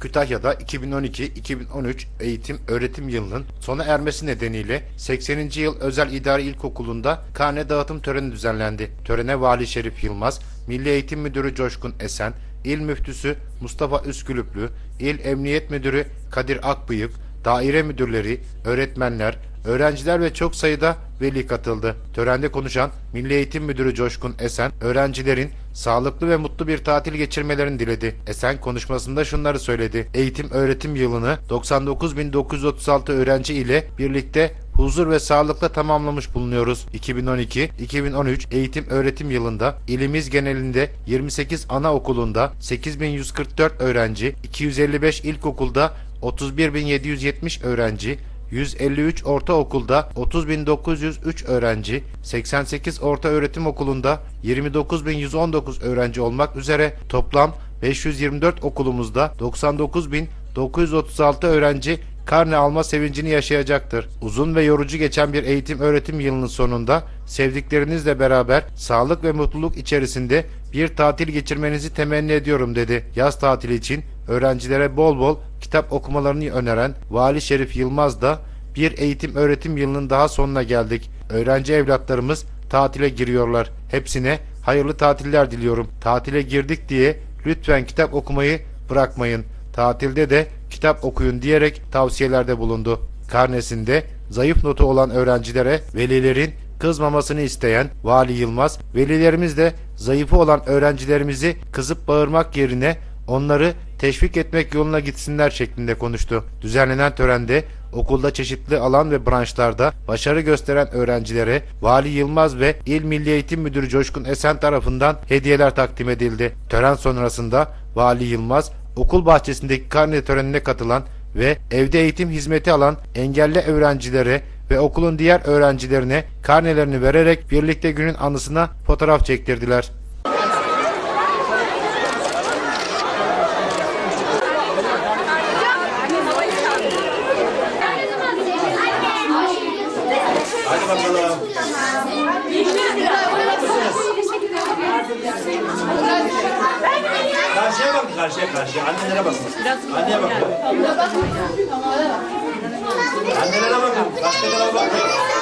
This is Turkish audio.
Kütahya'da 2012-2013 eğitim öğretim yılının sona ermesi nedeniyle 80. yıl özel idari ilkokulunda karne dağıtım töreni düzenlendi. Törene Vali Şerif Yılmaz, Milli Eğitim Müdürü Coşkun Esen, İl Müftüsü Mustafa Üskülüplü, İl Emniyet Müdürü Kadir Akbıyık, daire müdürleri, öğretmenler, öğrenciler ve çok sayıda veli katıldı. Törende konuşan Milli Eğitim Müdürü Coşkun Esen, öğrencilerin sağlıklı ve mutlu bir tatil geçirmelerini diledi. Esen konuşmasında şunları söyledi. Eğitim öğretim yılını 99.936 öğrenci ile birlikte huzur ve sağlıkla tamamlamış bulunuyoruz. 2012-2013 eğitim öğretim yılında ilimiz genelinde 28 anaokulunda 8144 öğrenci, 255 ilkokulda 31770 öğrenci, 153 ortaokulda 30.903 öğrenci, 88 orta öğretim okulunda 29.119 öğrenci olmak üzere toplam 524 okulumuzda 99.936 öğrenci karne alma sevincini yaşayacaktır. Uzun ve yorucu geçen bir eğitim öğretim yılının sonunda sevdiklerinizle beraber sağlık ve mutluluk içerisinde bir tatil geçirmenizi temenni ediyorum dedi. Yaz tatili için öğrencilere bol bol kitap okumalarını öneren Vali Şerif Yılmaz da bir eğitim öğretim yılının daha sonuna geldik. Öğrenci evlatlarımız tatile giriyorlar. Hepsine hayırlı tatiller diliyorum. Tatile girdik diye lütfen kitap okumayı bırakmayın. Tatilde de kitap okuyun diyerek tavsiyelerde bulundu. Karnesinde zayıf notu olan öğrencilere velilerin kızmamasını isteyen Vali Yılmaz, velilerimiz de zayıfı olan öğrencilerimizi kızıp bağırmak yerine onları teşvik etmek yoluna gitsinler şeklinde konuştu. Düzenlenen törende okulda çeşitli alan ve branşlarda başarı gösteren öğrencilere Vali Yılmaz ve İl Milli Eğitim Müdürü Coşkun Esen tarafından hediyeler takdim edildi. Tören sonrasında Vali Yılmaz okul bahçesindeki karne törenine katılan ve evde eğitim hizmeti alan engelli öğrencilere ve okulun diğer öğrencilerine karnelerini vererek birlikte günün anısına fotoğraf çektirdiler. Bakalım. Karşıya bakın, karşıya, karşıya. Annelere bakın. Anneye bakın. Annelere bakın, başkalarına bakın.